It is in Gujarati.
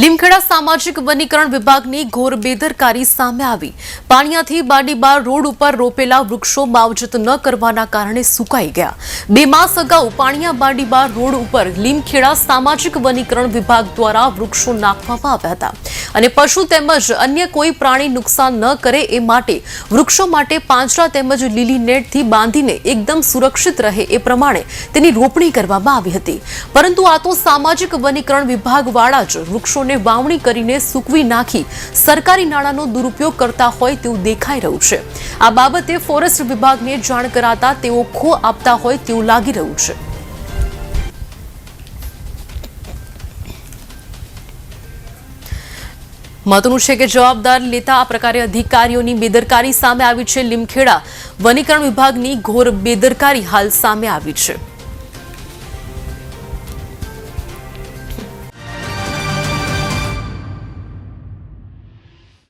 લીમખેડા સામાજિક વનીકરણ વિભાગની ઘોર બેદરકારી સામે આવી. પાણીયાથી બાડીબાર રોડ ઉપર રોપેલા વૃક્ષો માવજત ન કરવાના કારણે સુકાઈ ગયા. બે માસ અગાઉ પાણીયા બાડીબાર રોડ ઉપર લીમખેડા સામાજિક વનીકરણ વિભાગ દ્વારા વૃક્ષો નાખવામાં આવ્યા હતા. અને પશુ તેમજ અન્ય કોઈ પ્રાણી નુકસાન ન કરે એ માટે વૃક્ષો માટે પાંજરા તેમજ લીલી નેટથી બાંધીને એકદમ સુરક્ષિત રહે એ પ્રમાણે તેની રોપણી કરવામાં આવી હતી. પરંતુ આ તો સામાજિક વનીકરણ વિભાગવાળા જ વૃક્ષોને વાવણી કરીને સૂકવી નાખી સરકારી નાણાંનો દુરુપયોગ કરતા હોય તેવું દેખાઈ રહ્યું છે. આ બાબતે ફોરેસ્ટ વિભાગને જાણ કરાતા તેઓ ખો આપતા હોય તેવું લાગી રહ્યું છે. મહત્વનું છે કે જવાબદાર લેતા આ પ્રકારે અધિકારીઓની બેદરકારી સામે આવી છે. લીમખેડા વનીકરણ વિભાગની ઘોર બેદરકારી હાલ સામે આવી છે.